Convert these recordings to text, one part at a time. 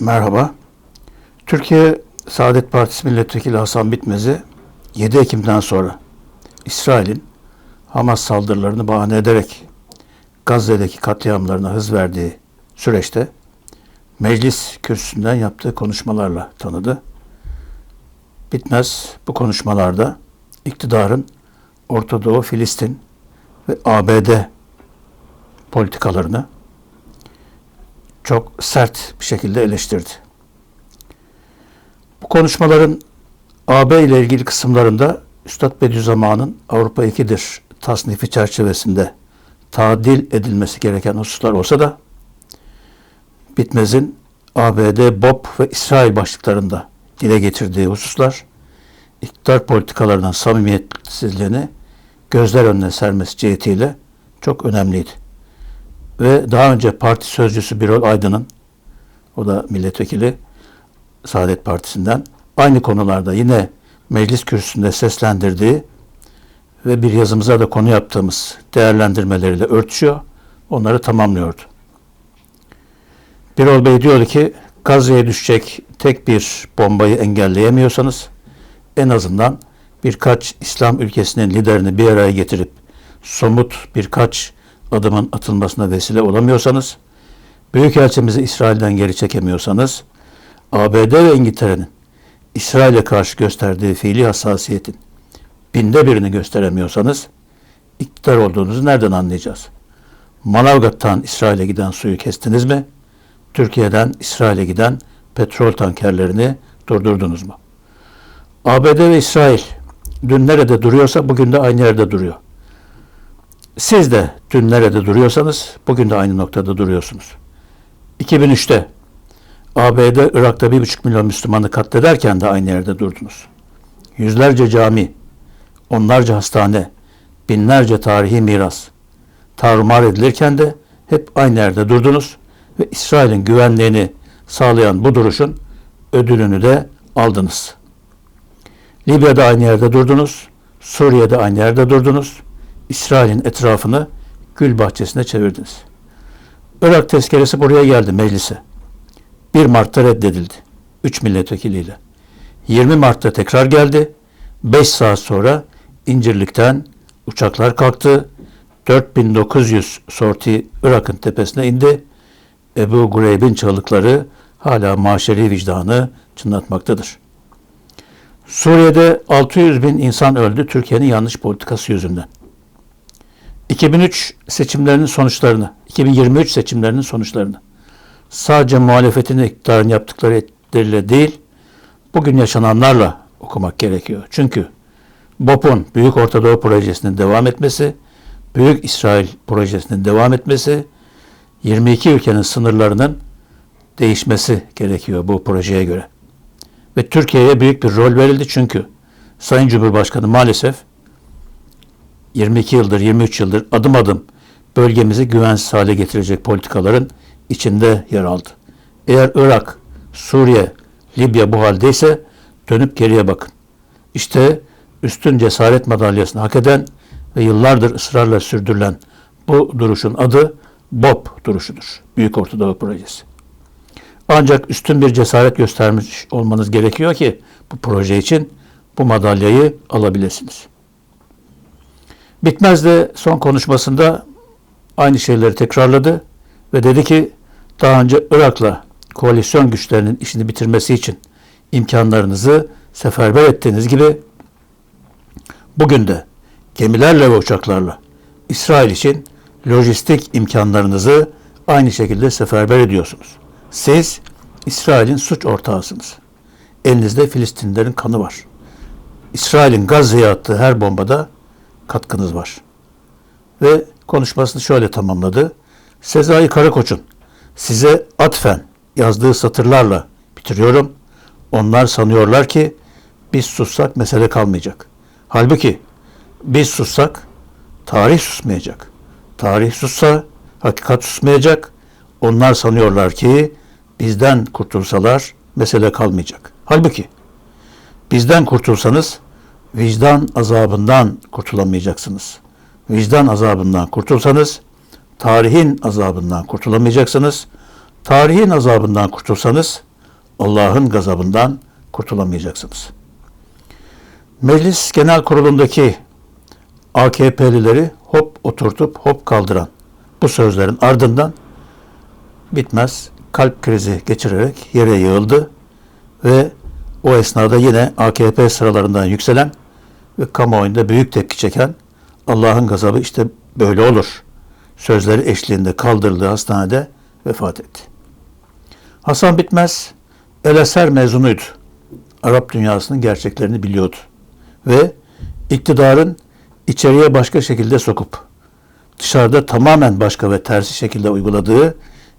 Merhaba. Türkiye Saadet Partisi Milletvekili Hasan Bitmez'i 7 Ekim'den sonra İsrail'in Hamas saldırılarını bahane ederek Gazze'deki katliamlarına hız verdiği süreçte meclis kürsüsünden yaptığı konuşmalarla tanıdı. Bitmez bu konuşmalarda iktidarın Orta Doğu, Filistin ve ABD politikalarını çok sert bir şekilde eleştirdi. Bu konuşmaların AB ile ilgili kısımlarında Üstad Bediüzzaman'ın Avrupa 2'dir tasnifi çerçevesinde tadil edilmesi gereken hususlar olsa da Bitmez'in ABD, BOP ve İsrail başlıklarında dile getirdiği hususlar iktidar politikalarının samimiyetsizliğini gözler önüne sermesi cihetiyle çok önemliydi. Ve daha önce parti sözcüsü Birol Aydın'ın, o da milletvekili Saadet Partisi'nden, aynı konularda yine meclis kürsüsünde seslendirdiği ve bir yazımıza da konu yaptığımız değerlendirmeleriyle örtüşüyor. Onları tamamlıyordu. Birol Bey diyordu ki Gazze'ye düşecek tek bir bombayı engelleyemiyorsanız en azından birkaç İslam ülkesinin liderini bir araya getirip somut birkaç adımın atılmasına vesile olamıyorsanız, Büyükelçimizi İsrail'den geri çekemiyorsanız, ABD ve İngiltere'nin İsrail'e karşı gösterdiği fiili hassasiyetin binde birini gösteremiyorsanız, iktidar olduğunuzu nereden anlayacağız? Manavgat'tan İsrail'e giden suyu kestiniz mi? Türkiye'den İsrail'e giden petrol tankerlerini durdurdunuz mu? ABD ve İsrail dün nerede duruyorsa bugün de aynı yerde duruyor. Siz de dün nerede duruyorsanız bugün de aynı noktada duruyorsunuz. 2003'te ABD Irak'ta 1,5 milyon Müslümanı katlederken de aynı yerde durdunuz. Yüzlerce cami, onlarca hastane, binlerce tarihi miras tarumar edilirken de hep aynı yerde durdunuz ve İsrail'in güvenliğini sağlayan bu duruşun ödülünü de aldınız. Libya'da aynı yerde durdunuz, Suriye'de aynı yerde durdunuz, İsrail'in etrafını gül bahçesine çevirdiniz. Irak tezkeresi buraya geldi meclise. 1 Mart'ta reddedildi. 3 milletvekiliyle. 20 Mart'ta tekrar geldi. 5 saat sonra İncirlik'ten uçaklar kalktı. 4900 sorti Irak'ın tepesine indi. Ebu Gureyb'in çığlıkları hala maşeri vicdanı çınlatmaktadır. Suriye'de 600 bin insan öldü Türkiye'nin yanlış politikası yüzünden. 2003 seçimlerinin sonuçlarını, 2023 seçimlerinin sonuçlarını sadece muhalefetin iktidarın yaptıkları etleriyle değil, bugün yaşananlarla okumak gerekiyor. Çünkü BOP'un Büyük Orta Doğu Projesi'nin devam etmesi, Büyük İsrail Projesi'nin devam etmesi, 22 ülkenin sınırlarının değişmesi gerekiyor bu projeye göre. Ve Türkiye'ye büyük bir rol verildi çünkü Sayın Cumhurbaşkanı maalesef 22 yıldır, 23 yıldır adım adım bölgemizi güvensiz hale getirecek politikaların içinde yer aldı. Eğer Irak, Suriye, Libya bu haldeyse dönüp geriye bakın. İşte üstün cesaret madalyasını hak eden ve yıllardır ısrarla sürdürülen bu duruşun adı BOP duruşudur. Büyük Ortadoğu Projesi. Ancak üstün bir cesaret göstermiş olmanız gerekiyor ki bu proje için bu madalyayı alabilirsiniz. Bitmez de son konuşmasında aynı şeyleri tekrarladı ve dedi ki daha önce Irak'la koalisyon güçlerinin işini bitirmesi için imkanlarınızı seferber ettiğiniz gibi bugün de gemilerle ve uçaklarla İsrail için lojistik imkanlarınızı aynı şekilde seferber ediyorsunuz. Siz İsrail'in suç ortağısınız. Elinizde Filistinlilerin kanı var. İsrail'in Gazze'ye attığı her bombada katkınız var. Ve konuşmasını şöyle tamamladı. Sezai Karakoç'un size atfen yazdığı satırlarla bitiriyorum. Onlar sanıyorlar ki biz sussak mesele kalmayacak. Halbuki biz sussak tarih susmayacak. Tarih sussa hakikat susmayacak. Onlar sanıyorlar ki bizden kurtulsalar mesele kalmayacak. Halbuki bizden kurtulsanız vicdan azabından kurtulamayacaksınız. Vicdan azabından kurtulsanız tarihin azabından kurtulamayacaksınız. Tarihin azabından kurtulsanız Allah'ın gazabından kurtulamayacaksınız. Meclis Genel Kurulu'ndaki AKP'lileri hop oturtup hop kaldıran bu sözlerin ardından bitmez kalp krizi geçirerek yere yığıldı ve o esnada yine AKP sıralarından yükselen ve kamuoyunda büyük tepki çeken Allah'ın gazabı işte böyle olur. Sözleri eşliğinde kaldırıldığı hastanede vefat etti. Hasan Bitmez El Eser mezunuydu. Arap dünyasının gerçeklerini biliyordu. Ve iktidarın içeriye başka şekilde sokup dışarıda tamamen başka ve tersi şekilde uyguladığı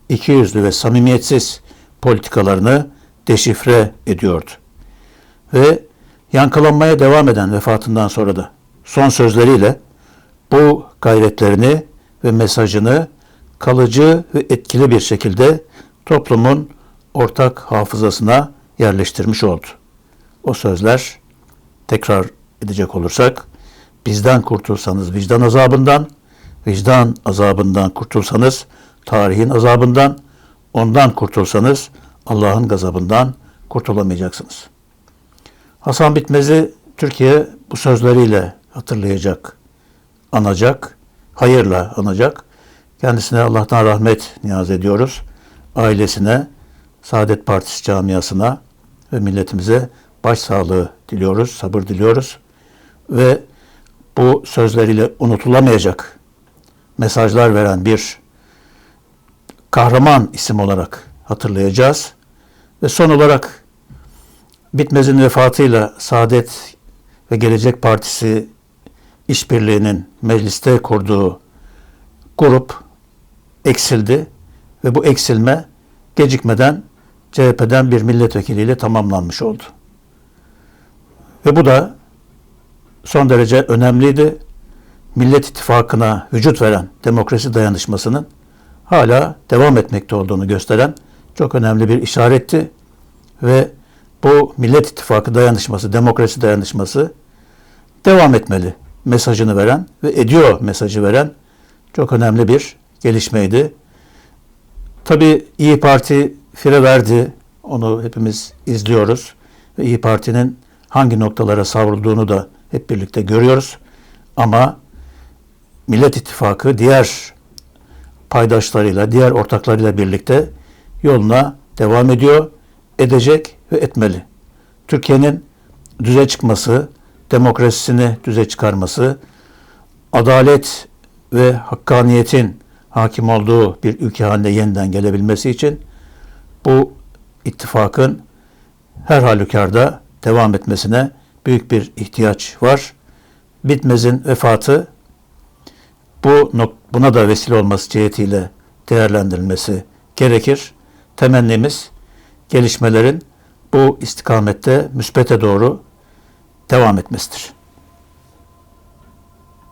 ikiyüzlü ve samimiyetsiz politikalarını deşifre ediyordu. Ve yankılanmaya devam eden vefatından sonra da son sözleriyle bu gayretlerini ve mesajını kalıcı ve etkili bir şekilde toplumun ortak hafızasına yerleştirmiş oldu. O sözler tekrar edecek olursak bizden kurtulsanız vicdan azabından, vicdan azabından kurtulsanız tarihin azabından, ondan kurtulsanız Allah'ın gazabından kurtulamayacaksınız. Hasan Bitmez'i Türkiye bu sözleriyle hatırlayacak, anacak, hayırla anacak. Kendisine Allah'tan rahmet niyaz ediyoruz. Ailesine, Saadet Partisi camiasına ve milletimize başsağlığı diliyoruz, sabır diliyoruz. Ve bu sözleriyle unutulamayacak mesajlar veren bir kahraman isim olarak hatırlayacağız. Ve son olarak Bitmez'in vefatıyla Saadet ve Gelecek Partisi işbirliğinin mecliste kurduğu grup eksildi ve bu eksilme gecikmeden CHP'den bir milletvekiliyle tamamlanmış oldu. Ve bu da son derece önemliydi. Millet İttifakı'na vücut veren demokrasi dayanışmasının hala devam etmekte olduğunu gösteren çok önemli bir işaretti. Ve bu Millet İttifakı dayanışması, demokrasi dayanışması devam etmeli mesajını veren ve ediyor mesajı veren çok önemli bir gelişmeydi. Tabii İyi Parti fire verdi. Onu hepimiz izliyoruz. Ve İyi Parti'nin hangi noktalara savrulduğunu da hep birlikte görüyoruz. Ama Millet İttifakı diğer paydaşlarıyla, diğer ortaklarıyla birlikte yoluna devam ediyor, edecek ve etmeli. Türkiye'nin düze çıkması, demokrasisini düze çıkarması, adalet ve hakkaniyetin hakim olduğu bir ülke haline yeniden gelebilmesi için bu ittifakın her halükarda devam etmesine büyük bir ihtiyaç var. Bitmez'in vefatı bu buna da vesile olması cihetiyle değerlendirilmesi gerekir. Temennimiz gelişmelerin bu istikamette müspete doğru devam etmesidir.